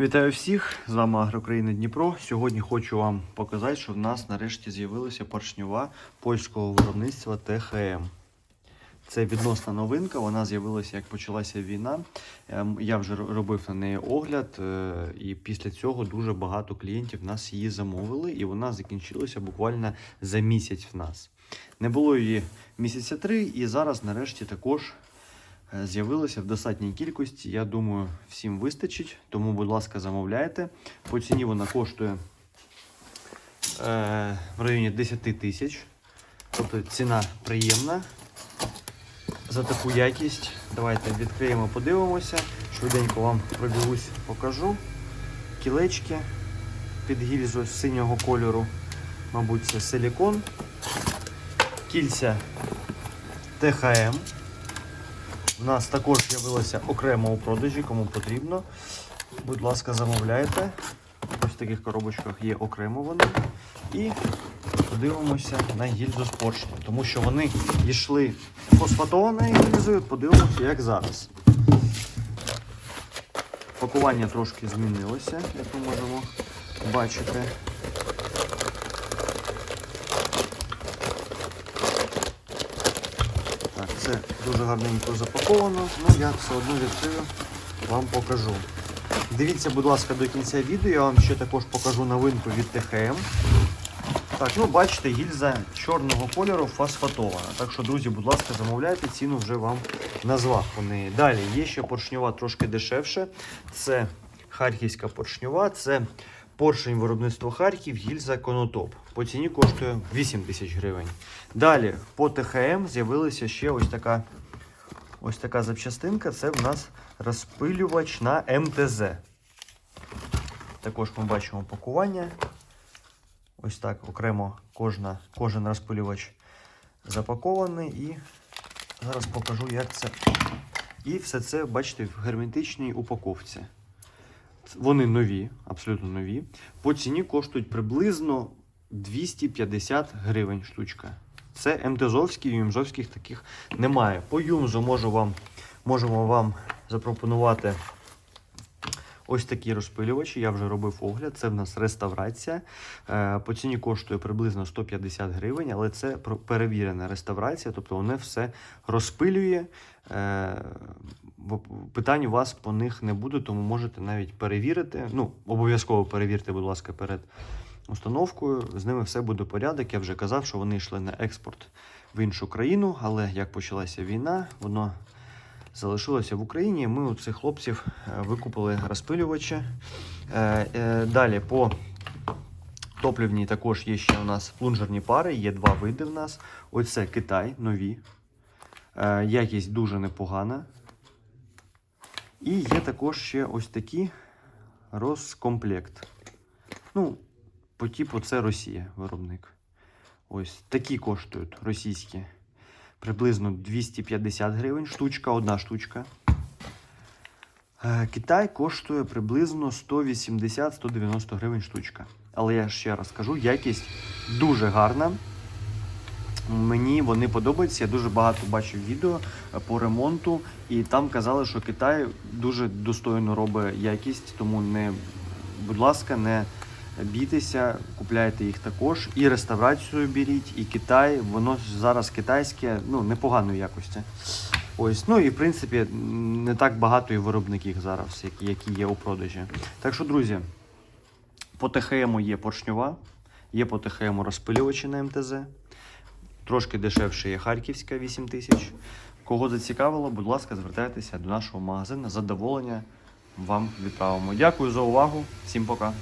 Вітаю всіх! З вами Агрокраїна Дніпро. Сьогодні хочу вам показати, що в нас нарешті з'явилася поршньова польського виробництва ТХМ. Це відносна новинка, вона з'явилася як почалася війна. Ем, Я вже робив на неї огляд, е, і після цього дуже багато клієнтів нас її замовили, і вона закінчилася буквально за місяць в нас. Не було її місяця три, і зараз нарешті також е, з'явилася в достатній кількості. Я думаю, всім вистачить. Тому, будь ласка, замовляйте. По ціні вона коштує е, в районі 10 тисяч. Тобто ціна приємна за таку якість. Давайте відкриємо, подивимося. Швиденько вам пробігусь, покажу. Кілечки під гільзу синього кольору. Мабуть, це силікон. Кільця ТХМ. У нас також з'явилося окремо у продажі, кому потрібно. Будь ласка, замовляйте. Ось в таких коробочках є окремо вони. І подивимося на гільзу з поршнем, тому що вони йшли фосфатованою гільзою. Подивимося, як зараз. Пакування трошки змінилося, як ми можемо бачити. Це дуже гарненько запаковано, ну я все одно відкрию, вам покажу. Дивіться, будь ласка, до кінця відео, я вам ще також покажу новинку від ТХМ. Так, ну бачите, гільза чорного кольору фосфатована. Так що, друзі, будь ласка, замовляйте, ціну вже вам назвав по неї. Далі є ще поршньова трошки дешевше. Це харківська поршньова, це поршень виробництва Харків, гільза Конотоп. По ціні коштує 8 тисяч гривень. Далі по ТХМ з'явилася ще ось така, ось така запчастинка. Це в нас розпилювач на МТЗ. Також ми бачимо пакування. Ось так окремо кожна, кожен розпилювач запакований. І зараз покажу, як це. І все це, бачите, в герметичній упаковці. Вони нові, абсолютно нові. По ціні коштують приблизно 250 гривень штучка. Це МТЗовські, ЮМЗовських таких немає. По ЮМЗу можу вам, можемо вам запропонувати ось такі розпилювачі. Я вже робив огляд. Це в нас реставрація. Е, По ціні коштує приблизно 150 гривень, але це перевірена реставрація, тобто воно все розпилює. Е, Питань у вас по них не буде, тому можете навіть перевірити. Ну, обов'язково перевірте, будь ласка, перед установкою. З ними все буде порядок. Я вже казав, що вони йшли на експорт в іншу країну, але як почалася війна, воно залишилося в Україні. Ми у цих хлопців е, викупили розпилювачі. Е, е, Далі по топлівній також є ще у нас плунжерні пари, є два види в нас. Ось це Китай, нові. Якість дуже непогана. І є також ще ось такі розкомплект. Ну, по типу це Росія виробник. Ось такі коштують російські. Приблизно 250 гривень штучка, одна штучка. Е, Китай коштує приблизно 180-190 гривень штучка. Але я ще раз кажу, якість дуже гарна. Мені вони подобаються. Я дуже багато бачив відео е, по ремонту, і там казали, що Китай дуже достойно робить якість, тому не, будь ласка, не бійтеся, купляйте їх також. І реставрацію беріть, і Китай, воно зараз китайське, ну, непоганої якості. Ось, ну і в принципі не так багато і виробників зараз, які, які є у продажі. Так що, друзі, по ТХМу є поршньова, є по ТХМу розпилювачі на МТЗ. Трошки дешевше є Харківська 8 тисяч. Кого зацікавило, будь ласка, звертайтеся до нашого магазину. Задоволення вам відправимо. Дякую за увагу. Всім пока.